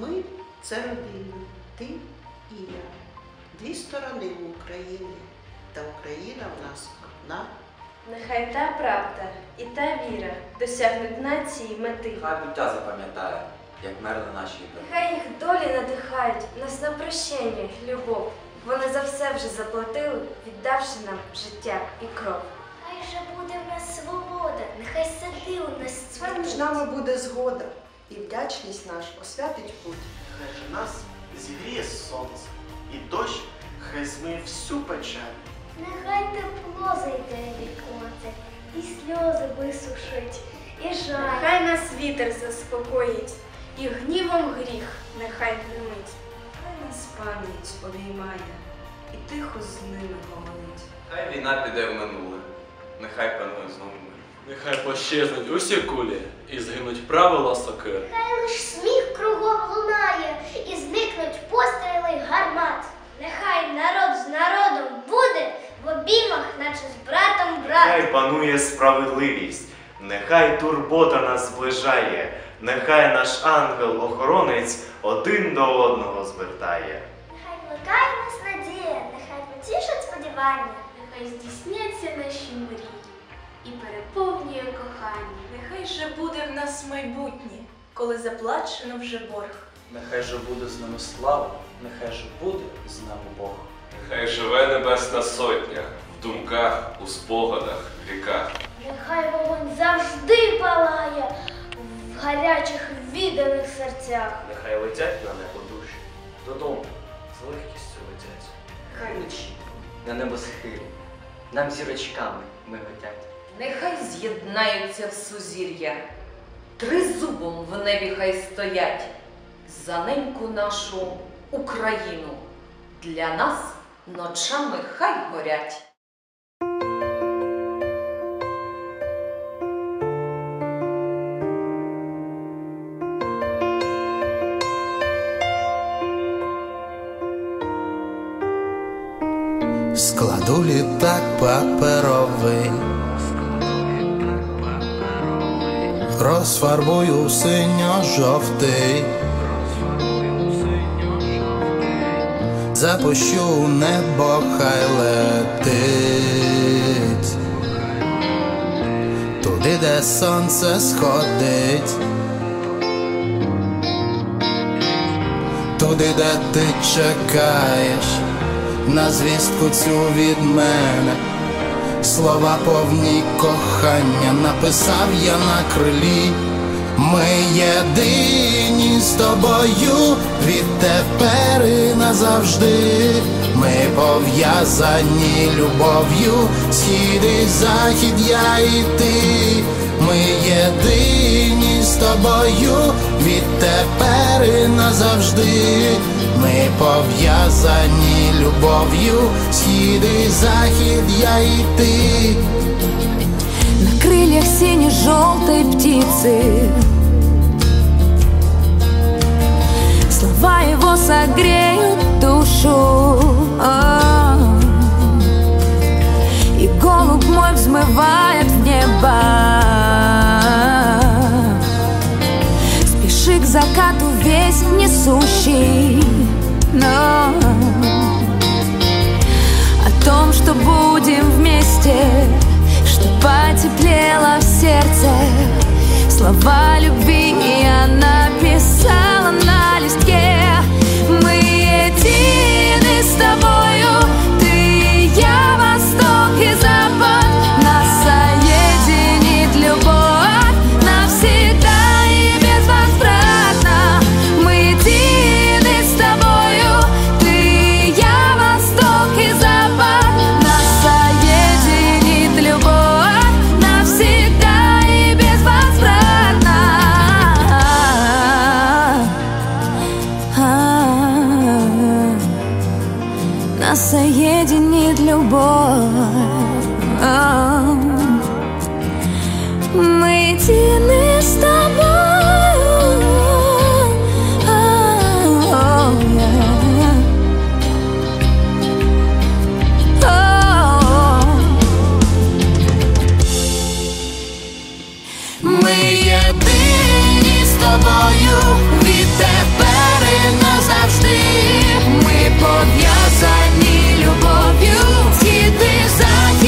Ми це родина, ти і я. Дві сторони України, та Україна в нас одна. Нехай та правда і та віра досягнуть нації мети. Хай буття запам'ятає, як мерли наші ідоли. Нехай їх долі надихають нас на прощення, любов. Вони за все вже заплатили, віддавши нам життя і кров. Хай же буде в нас свобода, нехай сади у нас Хай між нами буде згода, і вдячність наш освятить путь. Хай же нас зігріє сонце, і дощ хай змиє всю печаль. Нехай тепло зайде віконце, і сльози висушить, і жаль. Нехай нас вітер заспокоїть, і гнівом гріх нехай гримить. Хай нас пам'ять обіймає, і тихо з ними говорить. Хай війна піде в минуле, нехай панує знову мир. Нехай пощезнуть усі кулі і згинуть правила сокир. Хай лиш сміх кругом лунає, і зникнуть постріли гармат. Нехай народ з народом буде в обіймах, наче з братом брат. Нехай панує справедливість, нехай турбота нас зближає, нехай наш ангел-охоронець один до одного звертає. Нас майбутнє, коли заплачено вже борг. Нехай же буде з нами слава, нехай же буде з нами Бог. Нехай живе Небесна Сотня в думках, у спогадах, віках. Нехай вогонь завжди палає в гарячих відданих серцях. Нехай летять на небо душі, додому з легкістю летять. Хай вночі на небосхилі, нам зірочками миготять. Нехай з'єднаються в сузір'я, тризубом в небі хай стоять, за неньку нашу Україну, для нас ночами хай горять. Складу літак паперовий, розфарбую синьо-жовтий, запущу у небо, хай летить, туди, де сонце сходить, туди, де ти чекаєш на звістку цю від мене, слова повні кохання написав я на крилі. Ми єдині з тобою відтепер назавжди. Ми пов'язані любов'ю, схід і захід я і ти. Ми єдині з тобою відтепер і назавжди. Ми пов'язані любов'ю, схід і захід я і ти. На крыльях сине-желтой птицы Слова его согреют душу. А. И голубь мой взмывает в небо. Спеши к закату весь несущий. Но. О том, что будем вместе Что потеплело в сердце. Слова любви Нас соединит любовь Мы едины с тобой Ми єдині з тобою назавжди ми пов'язані любов'ю, діти за.